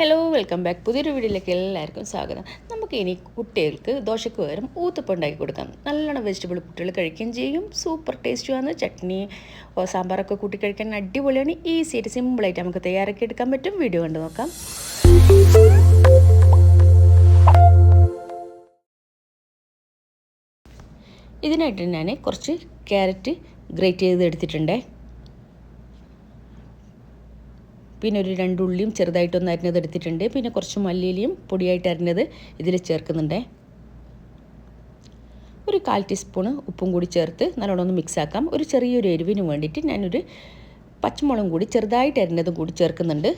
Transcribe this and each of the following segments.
Hello welcome back പുതിയൊരു വീഡിയോയിലേക്ക് എല്ലാവർക്കും സ്വാഗതം. നമുക്ക് ഇനി കുട്ടികൾക്ക് ദോശയ്ക്ക് പകരം ഊത്തപ്പം ഉണ്ടാക്കി കൊടുക്കാം. നല്ലോണം വെജിറ്റബിൾ കുട്ടികൾ കഴിക്കുകയും ചെയ്യും. സൂപ്പർ ടേസ്റ്റുമാണ് ചട്നി സാമ്പാറൊക്കെ കൂട്ടി കഴിക്കാൻ അടിപൊളിയാണ്. ഈസി ആയിട്ട് സിമ്പിളായിട്ട് നമുക്ക് തയ്യാറാക്കി എടുക്കാൻ പറ്റും. വീഡിയോ കണ്ടു നോക്കാം. ഇതിനായിട്ട് ഞാൻ കുറച്ച് ക്യാരറ്റ് ഗ്രേറ്റ് ചെയ്ത് എടുത്തിട്ടുണ്ടേ. പിന്നെ ഒരു രണ്ട് ഉള്ളിയും ചെറുതായിട്ടൊന്ന് അരിഞ്ഞത് എടുത്തിട്ടുണ്ട്. പിന്നെ കുറച്ച് മല്ലിയിലയും പൊടിയായിട്ട് അരിഞ്ഞത് ഇതിൽ ചേർക്കുന്നുണ്ട്. ഒരു കാൽ ടീസ്പൂണ് ഉപ്പും കൂടി ചേർത്ത് നല്ലോണം ഒന്ന് മിക്സ് ആക്കാം. ഒരു ചെറിയൊരു എരിവിന് വേണ്ടിയിട്ട് ഞാനൊരു പച്ചമുളകും കൂടി ചെറുതായിട്ട് അരിഞ്ഞതും കൂടി ചേർക്കുന്നുണ്ട്.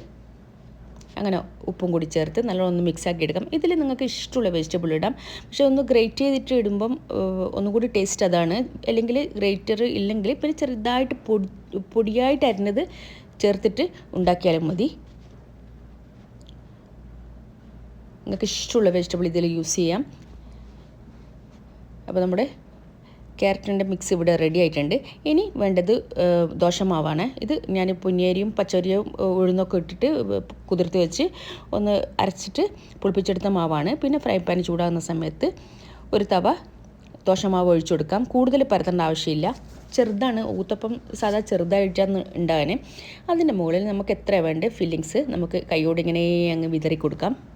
അങ്ങനെ ഉപ്പും കൂടി ചേർത്ത് നല്ലോണം ഒന്ന് മിക്സ് ആക്കി എടുക്കാം. ഇതിൽ നിങ്ങൾക്ക് ഇഷ്ടമുള്ള വെജിറ്റബിൾ ഇടാം. പക്ഷേ ഒന്ന് ഗ്രേറ്റ് ചെയ്തിട്ട് ഇടുമ്പം ഒന്നുകൂടി ടേസ്റ്റ് അതാണ്. അല്ലെങ്കിൽ ഗ്രേറ്റർ ഇല്ലെങ്കിൽ പിന്നെ ചെറുതായിട്ട് പൊടി പൊടിയായിട്ട് അരിഞ്ഞത് ചേർത്തിട്ട് ഉണ്ടാക്കിയാലും മതി. നിങ്ങൾക്ക് ഇഷ്ടമുള്ള വെജിറ്റബിൾ ഇതിൽ യൂസ് ചെയ്യാം. അപ്പോൾ നമ്മുടെ ക്യാരറ്റിന്റെ മിക്സ് ഇവിടെ റെഡി ആയിട്ടുണ്ട്. ഇനി വേണ്ടത് ദോശ ദോശമാവാണ്. ഇത് ഞാൻ പൊന്നിയരിയും പച്ചരിയും ഉഴുന്നൊക്കെ ഇട്ടിട്ട് കുതിർത്ത് വെച്ച് ഒന്ന് അരച്ചിട്ട് പുളിപ്പിച്ചെടുത്ത മാവാണ്. പിന്നെ ഫ്രൈ പാൻ ചൂടാകുന്ന സമയത്ത് ഒരു തവ ദോശമാവ് ഒഴിച്ചു കൊടുക്കാം. കൂടുതൽ പരത്തേണ്ട ആവശ്യമില്ല. ചെറുതാണ്. ഊത്തപ്പം സാധാ ചെറുതായിട്ടാണ് ഉണ്ടാകാൻ അതിന്റെ മുകളിൽ നമുക്ക് എത്ര വേണ്ട ഫില്ലിങ്സ് നമുക്ക് കൈയോട് ഇങ്ങനെ അങ്ങ് വിതറി കൊടുക്കാം.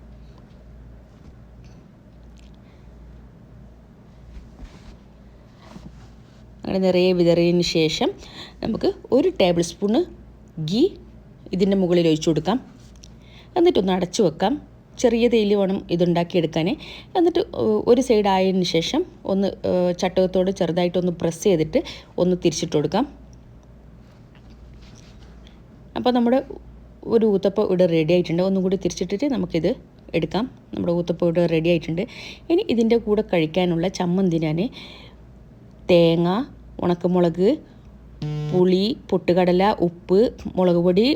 അങ്ങനെ നിറയെ വിതറിയതിന് ശേഷം നമുക്ക് ഒരു ടേബിൾ സ്പൂണ് ഗീ ഇതിന്റെ മുകളിൽ ഒഴിച്ചു കൊടുക്കാം. എന്നിട്ടൊന്ന് അടച്ചു വെക്കാം. ചെറിയ തേയില വേണം ഇതുണ്ടാക്കിയെടുക്കാൻ എന്നിട്ട് ഒരു സൈഡ് ആയതിന് ശേഷം ഒന്ന് ചട്ടകത്തോട് ചെറുതായിട്ടൊന്ന് പ്രസ് ചെയ്തിട്ട് ഒന്ന് തിരിച്ചിട്ട് കൊടുക്കാം. അപ്പോൾ നമ്മുടെ ഒരു ഊത്തപ്പം ഇവിടെ റെഡി ആയിട്ടുണ്ട്. ഒന്നും കൂടി തിരിച്ചിട്ടിട്ട് നമുക്കിത് എടുക്കാം. നമ്മുടെ ഊത്തപ്പം ഇവിടെ റെഡി ആയിട്ടുണ്ട്. ഇനി ഇതിന്റെ കൂടെ കഴിക്കാനുള്ള ചമ്മന്തി ഞാൻ തേങ്ങ ഉണക്കമുളക് പുളി പൊട്ടുകടല ഉപ്പ് മുളക് പൊടി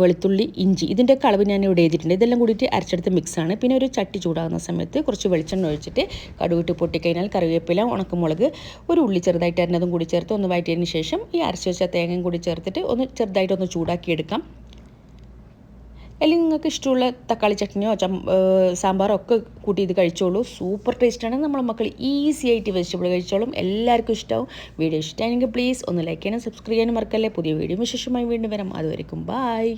വെളുത്തുള്ളി ഇഞ്ചി. ഇതിന്റെ അളവ് ഞാൻ ഇവിടെ എഴുതിയിട്ടുണ്ട്. ഇതെല്ലാം കൂടിയിട്ട് അരച്ചെടുത്ത് മിക്സാണ് പിന്നെ ഒരു ചട്ടി ചൂടാകുന്ന സമയത്ത് കുറച്ച് വെളിച്ചെണ്ണ ഒഴിച്ചിട്ട് കടുവിട്ട് പൊട്ടിക്കഴിഞ്ഞാൽ കറിവേപ്പില ഉണക്കമുളക് ഒരു ഉള്ളി ചെറുതായിട്ട് അരിഞ്ഞതും കൂടി ചേർത്ത് ഒന്ന് വഴറ്റിയതിന് ശേഷം ഈ അരച്ച് വെച്ച തേങ്ങയും കൂടി ചേർത്തിട്ട് ഒന്ന് ചെറുതായിട്ടൊന്ന് ചൂടാക്കിയെടുക്കാം. അല്ലെങ്കിൽ നിങ്ങൾക്ക് ഇഷ്ടമുള്ള തക്കാളി ചട്നിയോ സാമ്പാറോ ഒക്കെ കൂട്ടി ഇത് കഴിച്ചോളൂ. സൂപ്പർ ടേസ്റ്റാണ് നമ്മളെ മക്കൾ ഈസി ആയിട്ട് വെജിറ്റബിൾ കഴിച്ചോളും. എല്ലാവർക്കും ഇഷ്ടമാവും വീഡിയോ ഇഷ്ടമായെങ്കിൽ പ്ലീസ് ഒന്ന് ലൈക്ക് ചെയ്യാനും സബ്സ്ക്രൈബ് ചെയ്യാനും മറക്കല്ലേ. പുതിയ വീഡിയോ വിശേഷമായി വീണ്ടും വരാം. അതുവരെക്കും ബായ്